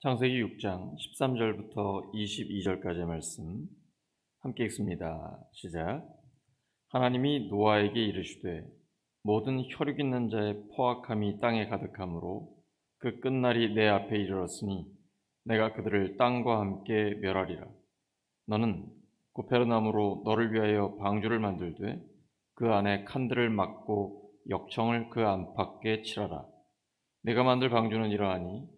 창세기 6장 13절부터 22절까지의 말씀 함께 읽습니다. 시작. 하나님이 노아에게 이르시되 모든 혈육 있는 자의 포악함이 땅에 가득하므로 그 끝날이 내 앞에 이르렀으니 내가 그들을 땅과 함께 멸하리라. 너는 고페르나무로 너를 위하여 방주를 만들되 그 안에 칸들을 막고 역청을 그 안팎에 칠하라. 내가 만들 방주는 이러하니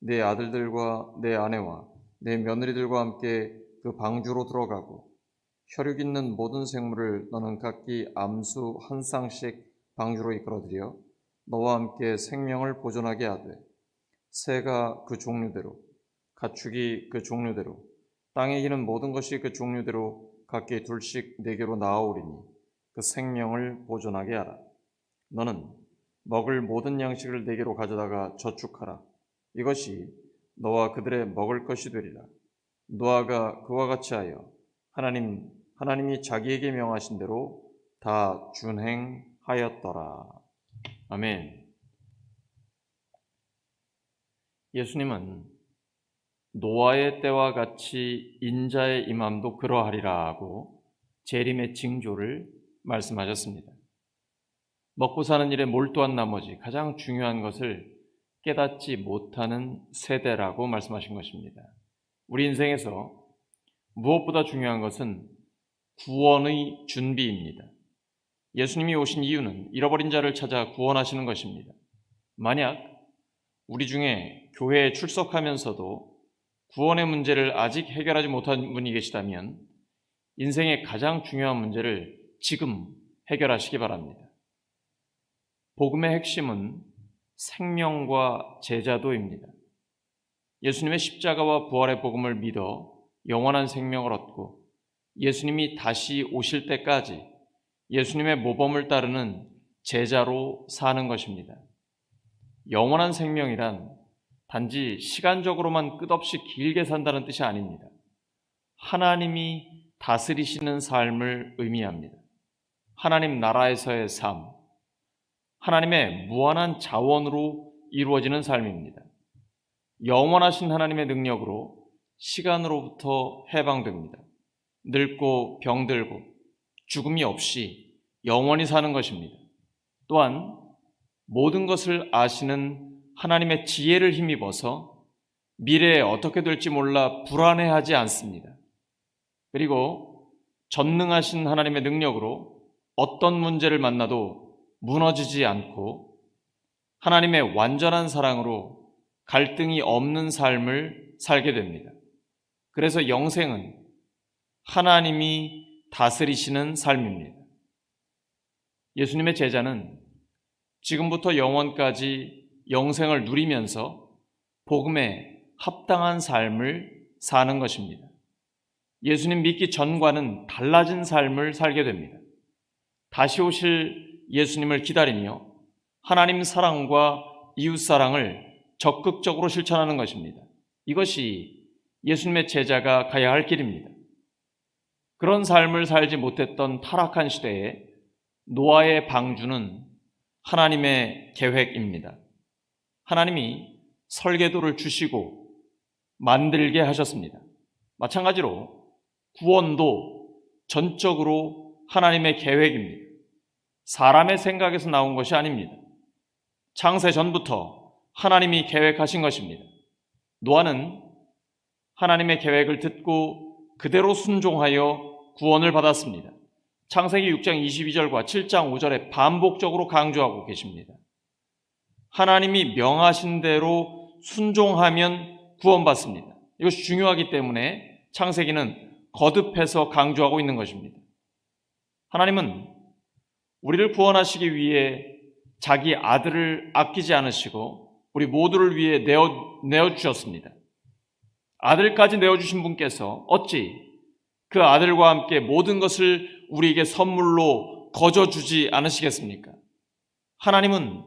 내 아들들과 내 아내와 내 며느리들과 함께 그 방주로 들어가고 혈육 있는 모든 생물을 너는 각기 암수 한 쌍씩 방주로 이끌어들여 너와 함께 생명을 보존하게 하되 새가 그 종류대로 가축이 그 종류대로 땅에 기는 모든 것이 그 종류대로 각기 둘씩 내게로 나아오리니 그 생명을 보존하게 하라. 너는 먹을 모든 양식을 내게로 가져다가 저축하라. 이것이 너와 그들의 먹을 것이 되리라. 노아가 그와 같이 하여 하나님 하나님이 자기에게 명하신 대로 다 준행하였더라. 아멘. 예수님은 노아의 때와 같이 인자의 임함도 그러하리라고 재림의 징조를 말씀하셨습니다. 먹고 사는 일에 몰두한 나머지 가장 중요한 것을 깨닫지 못하는 세대라고 말씀하신 것입니다. 우리 인생에서 무엇보다 중요한 것은 구원의 준비입니다. 예수님이 오신 이유는 잃어버린 자를 찾아 구원하시는 것입니다. 만약 우리 중에 교회에 출석하면서도 구원의 문제를 아직 해결하지 못한 분이 계시다면 인생의 가장 중요한 문제를 지금 해결하시기 바랍니다. 복음의 핵심은 생명과 제자도입니다. 예수님의 십자가와 부활의 복음을 믿어 영원한 생명을 얻고 예수님이 다시 오실 때까지 예수님의 모범을 따르는 제자로 사는 것입니다. 영원한 생명이란 단지 시간적으로만 끝없이 길게 산다는 뜻이 아닙니다. 하나님이 다스리시는 삶을 의미합니다. 하나님 나라에서의 삶, 하나님의 무한한 자원으로 이루어지는 삶입니다. 영원하신 하나님의 능력으로 시간으로부터 해방됩니다. 늙고 병들고 죽음이 없이 영원히 사는 것입니다. 또한 모든 것을 아시는 하나님의 지혜를 힘입어서 미래에 어떻게 될지 몰라 불안해하지 않습니다. 그리고 전능하신 하나님의 능력으로 어떤 문제를 만나도 무너지지 않고 하나님의 완전한 사랑으로 갈등이 없는 삶을 살게 됩니다. 그래서 영생은 하나님이 다스리시는 삶입니다. 예수님의 제자는 지금부터 영원까지 영생을 누리면서 복음에 합당한 삶을 사는 것입니다. 예수님 믿기 전과는 달라진 삶을 살게 됩니다. 다시 오실 예수님을 기다리며 하나님 사랑과 이웃 사랑을 적극적으로 실천하는 것입니다. 이것이 예수님의 제자가 가야 할 길입니다. 그런 삶을 살지 못했던 타락한 시대에 노아의 방주는 하나님의 계획입니다. 하나님이 설계도를 주시고 만들게 하셨습니다. 마찬가지로 구원도 전적으로 하나님의 계획입니다. 사람의 생각에서 나온 것이 아닙니다. 창세 전부터 하나님이 계획하신 것입니다. 노아는 하나님의 계획을 듣고 그대로 순종하여 구원을 받았습니다. 창세기 6장 22절과 7장 5절에 반복적으로 강조하고 계십니다. 하나님이 명하신 대로 순종하면 구원받습니다. 이것이 중요하기 때문에 창세기는 거듭해서 강조하고 있는 것입니다. 하나님은 우리를 구원하시기 위해 자기 아들을 아끼지 않으시고 우리 모두를 위해 내어, 내어 주셨습니다. 아들까지 내어주신 분께서 어찌 그 아들과 함께 모든 것을 우리에게 선물로 거저주지 않으시겠습니까? 하나님은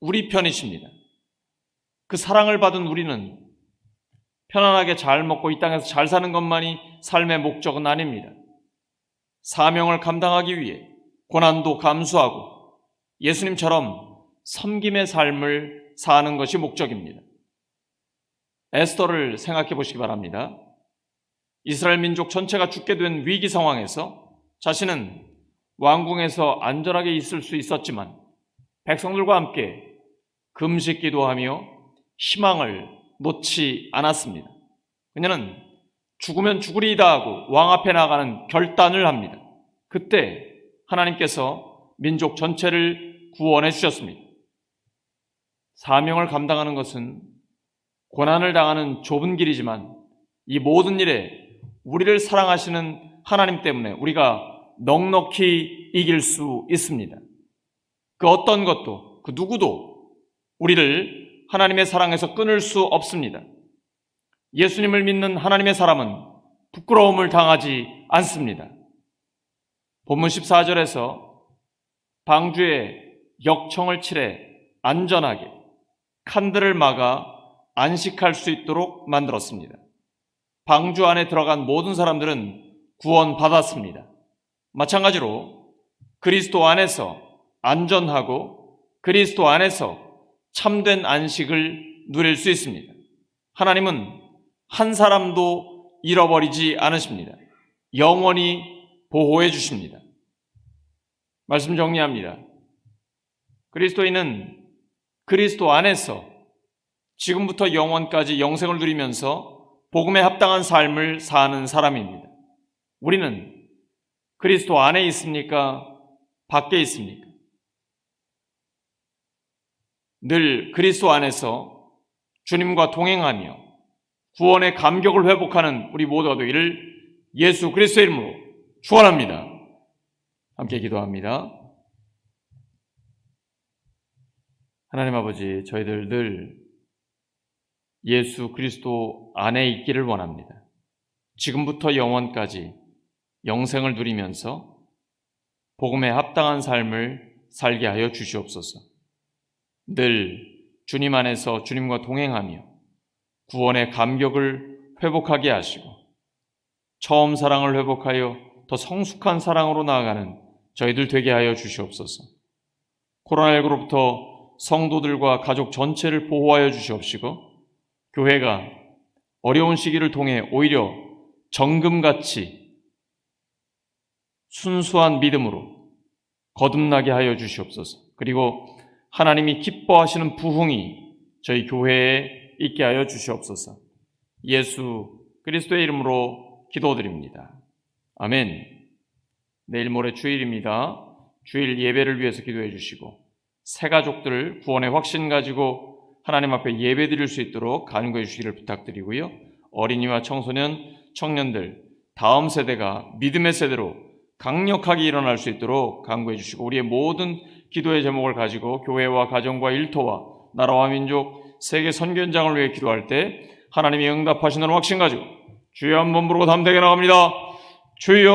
우리 편이십니다. 그 사랑을 받은 우리는 편안하게 잘 먹고 이 땅에서 잘 사는 것만이 삶의 목적은 아닙니다. 사명을 감당하기 위해 고난도 감수하고 예수님처럼 섬김의 삶을 사는 것이 목적입니다. 에스더를 생각해 보시기 바랍니다. 이스라엘 민족 전체가 죽게 된 위기 상황에서 자신은 왕궁에서 안전하게 있을 수 있었지만 백성들과 함께 금식 기도하며 희망을 놓지 않았습니다. 그녀는 죽으면 죽으리이다 하고 왕 앞에 나가는 결단을 합니다. 그때 하나님께서 민족 전체를 구원해 주셨습니다. 사명을 감당하는 것은 고난을 당하는 좁은 길이지만 이 모든 일에 우리를 사랑하시는 하나님 때문에 우리가 넉넉히 이길 수 있습니다. 그 어떤 것도, 그 누구도 우리를 하나님의 사랑에서 끊을 수 없습니다. 예수님을 믿는 하나님의 사람은 부끄러움을 당하지 않습니다. 본문 14절에서 방주에 역청을 칠해 안전하게 칸들을 막아 안식할 수 있도록 만들었습니다. 방주 안에 들어간 모든 사람들은 구원받았습니다. 마찬가지로 그리스도 안에서 안전하고 그리스도 안에서 참된 안식을 누릴 수 있습니다. 하나님은 한 사람도 잃어버리지 않으십니다. 영원히 보호해 주십니다. 말씀 정리합니다. 그리스도인은 그리스도 안에서 지금부터 영원까지 영생을 누리면서 복음에 합당한 삶을 사는 사람입니다. 우리는 그리스도 안에 있습니까? 밖에 있습니까? 늘 그리스도 안에서 주님과 동행하며 구원의 감격을 회복하는 우리 모두가 되기를 예수 그리스도의 이름으로 축원합니다. 함께 기도합니다. 하나님 아버지, 저희들 늘 예수 그리스도 안에 있기를 원합니다. 지금부터 영원까지 영생을 누리면서 복음에 합당한 삶을 살게 하여 주시옵소서. 늘 주님 안에서 주님과 동행하며 구원의 감격을 회복하게 하시고 처음 사랑을 회복하여 더 성숙한 사랑으로 나아가는 저희들 되게 하여 주시옵소서. 코로나19로부터 성도들과 가족 전체를 보호하여 주시옵시고 교회가 어려운 시기를 통해 오히려 정금같이 순수한 믿음으로 거듭나게 하여 주시옵소서. 그리고 하나님이 기뻐하시는 부흥이 저희 교회에 있게 하여 주시옵소서. 예수 그리스도의 이름으로 기도드립니다. 아멘. 내일 모레 주일입니다. 주일 예배를 위해서 기도해 주시고 새 가족들 구원의 확신 가지고 하나님 앞에 예배 드릴 수 있도록 간구해 주시기를 부탁드리고요. 어린이와 청소년, 청년들, 다음 세대가 믿음의 세대로 강력하게 일어날 수 있도록 간구해 주시고 우리의 모든 기도의 제목을 가지고 교회와 가정과 일터와 나라와 민족, 세계 선견장을 위해 기도할 때 하나님이 응답하시는 확신 가지고 주여 한번 부르고 담대하게 나갑니다. 주여